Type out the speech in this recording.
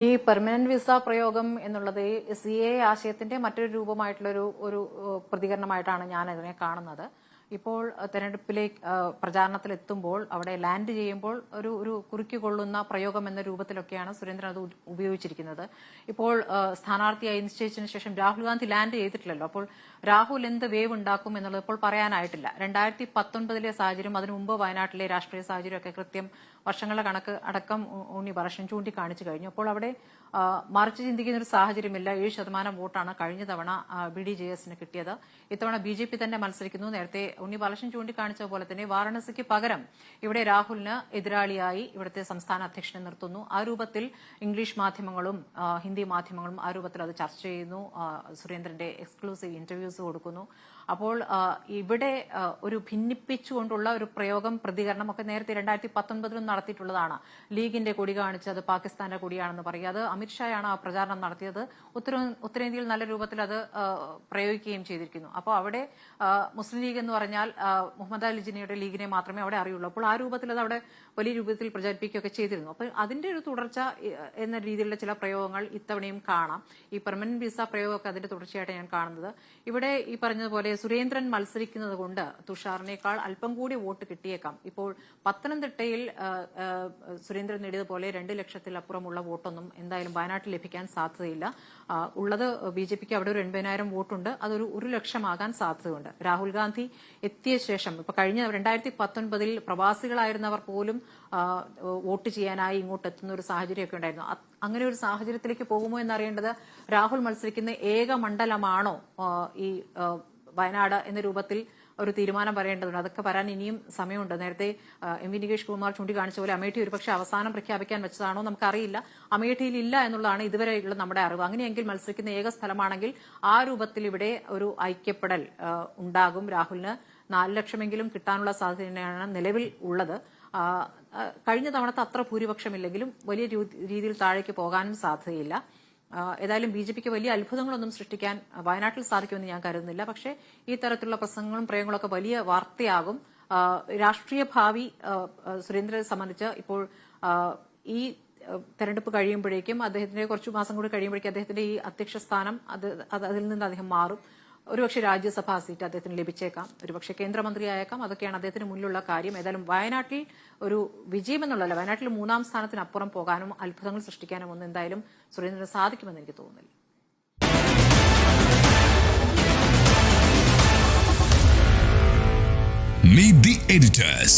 ഈ permanent visa പ്രയോഗം എന്നുള്ളത് സി എ ആശയത്തിന്റെ മറ്റൊരു രൂപമായിട്ടുള്ള ഒരു ഒരു പ്രതികരണമായിട്ടാണ് ഞാൻ അതിനെ കാണുന്നത്. ഇപ്പോൾ തെരഞ്ഞെടുപ്പിലേക്ക് പ്രചാരണത്തിൽ പ്രചാരണത്തിലെത്തുമ്പോൾ അവിടെ ലാൻഡ് ചെയ്യുമ്പോൾ ഒരു ഒരു കുറുക്കി കൊള്ളുന്ന പ്രയോഗം എന്ന രൂപത്തിലൊക്കെയാണ് സുരേന്ദ്രൻ അത് ഉപയോഗിച്ചിരിക്കുന്നത്. ഇപ്പോൾ സ്ഥാനാർത്ഥിയായി നിശ്ചയിച്ചതിന് ശേഷം രാഹുൽ ഗാന്ധി ലാൻഡ് ചെയ്തിട്ടില്ലല്ലോ. അപ്പോൾ രാഹുൽ എന്ത് വേവ് ഉണ്ടാക്കും എന്നുള്ളത് ഇപ്പോൾ പറയാനായിട്ടില്ല. രണ്ടായിരത്തി പത്തൊൻപതിലെ സാഹചര്യം അതിനു മുമ്പ് വയനാട്ടിലെ രാഷ്ട്രീയ സാഹചര്യമൊക്കെ കൃത്യം വർഷങ്ങളുടെ കണക്ക് അടക്കം ഉണ്ണി പറഷൻ ചൂണ്ടിക്കാണിച്ചു കഴിഞ്ഞു. അപ്പോൾ അവിടെ മറിച്ച് ചിന്തിക്കുന്ന ഒരു സാഹചര്യമില്ല. ഏഴ് ശതമാനം വോട്ടാണ് കഴിഞ്ഞ തവണ ബി ഡി ജെ എസിന് കിട്ടിയത്. ഇത്തവണ ബി ജെ പി തന്നെ മത്സരിക്കുന്നു. നേരത്തെ ഉണ്ണി ബാലകൃഷ്ണൻ ചൂണ്ടിക്കാണിച്ച പോലെ തന്നെ വാരണസിക്ക് പകരം ഇവിടെ രാഹുലിന് എതിരാളിയായി ഇവിടുത്തെ സംസ്ഥാന അധ്യക്ഷനെ നിർത്തുന്നു. ആ രൂപത്തിൽ ഇംഗ്ലീഷ് മാധ്യമങ്ങളും ഹിന്ദി മാധ്യമങ്ങളും ആ രൂപത്തിൽ അത് ചർച്ച ചെയ്യുന്നു. സുരേന്ദ്രന്റെ എക്സ്ക്ലൂസീവ് ഇന്റർവ്യൂസ് കൊടുക്കുന്നു. അപ്പോൾ ഇവിടെ ഒരു ഭിന്നിപ്പിച്ചുകൊണ്ടുള്ള ഒരു പ്രയോഗം പ്രതികരണം ഒക്കെ നേരത്തെ രണ്ടായിരത്തി പത്തൊൻപതിലും നടത്തിയിട്ടുള്ളതാണ്. ലീഗിന്റെ കൊടി കാണിച്ചത് പാകിസ്ഥാന്റെ കൊടിയാണെന്ന് പറയുക അത് അമിത്ഷായാണ് ആ പ്രചാരണം നടത്തിയത്. ഉത്തര ഉത്തരേന്ത്യയിൽ നല്ല രൂപത്തിൽ അത് പ്രയോഗിക്കുകയും ചെയ്തിരിക്കുന്നു. അപ്പോൾ അവിടെ മുസ്ലിം ലീഗ് എന്ന് പറഞ്ഞാൽ മുഹമ്മദ് അലി ജിനിയുടെ ലീഗിനെ മാത്രമേ അവിടെ അറിയുള്ളൂ. അപ്പോൾ ആ രൂപത്തിൽ അത് അവിടെ വലിയ രൂപത്തിൽ പ്രചരിപ്പിക്കുകയൊക്കെ ചെയ്തിരുന്നു. അപ്പോൾ അതിന്റെ ഒരു തുടർച്ച എന്ന രീതിയിലുള്ള ചില പ്രയോഗങ്ങൾ ഇത്തവണയും കാണാം. ഈ പെർമനന്റ് വിസ പ്രയോഗമൊക്കെ അതിന്റെ തുടർച്ചയായിട്ട് ഞാൻ കാണുന്നത്. ഇവിടെ ഈ പറഞ്ഞതുപോലെ സുരേന്ദ്രൻ മത്സരിക്കുന്നത് കൊണ്ട് തുഷാറിനേക്കാൾ അല്പം കൂടി വോട്ട് കിട്ടിയേക്കാം. ഇപ്പോൾ പത്തനംതിട്ടയിൽ സുരേന്ദ്രൻ നേടിയതുപോലെ രണ്ട് ലക്ഷത്തിലപ്പുറമുള്ള വോട്ടൊന്നും എന്തായാലും വയനാട്ടിൽ ലഭിക്കാൻ സാധ്യതയില്ല. ഉള്ളത് ബി ജെ പിക്ക് അവിടെ ഒരു എൺപതിനായിരം വോട്ടുണ്ട്. അതൊരു ഒരു ലക്ഷമാകാൻ സാധ്യതയുണ്ട്. രാഹുൽ ഗാന്ധി എത്തിയ ശേഷം ഇപ്പൊ കഴിഞ്ഞ രണ്ടായിരത്തി പത്തൊൻപതിൽ പ്രവാസികളായിരുന്നവർ പോലും വോട്ട് ചെയ്യാനായി ഇങ്ങോട്ട് എത്തുന്ന ഒരു സാഹചര്യമൊക്കെ ഉണ്ടായിരുന്നു. അങ്ങനെ ഒരു സാഹചര്യത്തിലേക്ക് പോകുമോ എന്നറിയേണ്ടത് രാഹുൽ മത്സരിക്കുന്ന ഏക മണ്ഡലമാണോ ഈ വയനാട് എന്ന രൂപത്തിൽ ഒരു തീരുമാനം പറയേണ്ടതുണ്ട്. അതൊക്കെ വരാൻ ഇനിയും സമയമുണ്ട്. നേരത്തെ എം വി നികേഷ് കുമാർ ചൂണ്ടിക്കാണിച്ച പോലെ അമേഠി ഒരുപക്ഷെ അവസാനം പ്രഖ്യാപിക്കാൻ വെച്ചതാണോ നമുക്കറിയില്ല. അമേഠിയിൽ ഇല്ല എന്നുള്ളതാണ് ഇതുവരെയുള്ള നമ്മുടെ അറിവ്. അങ്ങനെയെങ്കിൽ മത്സരിക്കുന്ന ഏക സ്ഥലമാണെങ്കിൽ ആ രൂപത്തിൽ ഇവിടെ ഒരു ഐക്യപ്പെടൽ ഉണ്ടാകും. രാഹുലിന് നാല് ലക്ഷമെങ്കിലും കിട്ടാനുള്ള സാധ്യത തന്നെയാണ് നിലവിൽ ഉള്ളത്. കഴിഞ്ഞ തവണത്തെ അത്ര ഭൂരിപക്ഷമില്ലെങ്കിലും വലിയ രീതിയിൽ താഴേക്ക് പോകാനും സാധ്യതയില്ല. ഏതായാലും ബി ജെ പിക്ക് വലിയ അത്ഭുതങ്ങളൊന്നും സൃഷ്ടിക്കാൻ വയനാട്ടിൽ സാധിക്കുമെന്ന് ഞാൻ കരുതുന്നില്ല. പക്ഷേ ഈ തരത്തിലുള്ള പ്രസംഗങ്ങളും പ്രയോഗങ്ങളൊക്കെ വലിയ വാർത്തയാകും. രാഷ്ട്രീയ ഭാവി സുരേന്ദ്രനെ സംബന്ധിച്ച് ഇപ്പോൾ ഈ തെരഞ്ഞെടുപ്പ് കഴിയുമ്പോഴേക്കും അദ്ദേഹത്തിന്റെ കുറച്ച് മാസം കൂടി കഴിയുമ്പോഴേക്കും അദ്ദേഹത്തിന്റെ ഈ അധ്യക്ഷ സ്ഥാനം അത് അത് അതിൽ നിന്ന് അദ്ദേഹം മാറും. ഒരുപക്ഷെ രാജ്യസഭാ സീറ്റ് അദ്ദേഹത്തിന് ലഭിച്ചേക്കാം ഒരുപക്ഷെ കേന്ദ്രമന്ത്രിയായേക്കാം. അതൊക്കെയാണ് അദ്ദേഹത്തിന് മുന്നിലുള്ള കാര്യം. ഏതായാലും വയനാട്ടിൽ ഒരു വിജയം എന്നുള്ളതല്ല വയനാട്ടിൽ മൂന്നാം സ്ഥാനത്തിനപ്പുറം പോകാനും അത്ഭുതങ്ങൾ സൃഷ്ടിക്കാനും ഒന്നും എന്തായാലും സുരേന്ദ്രന് സാധിക്കുമെന്ന് എനിക്ക് തോന്നുന്നില്ല. Meet the editors.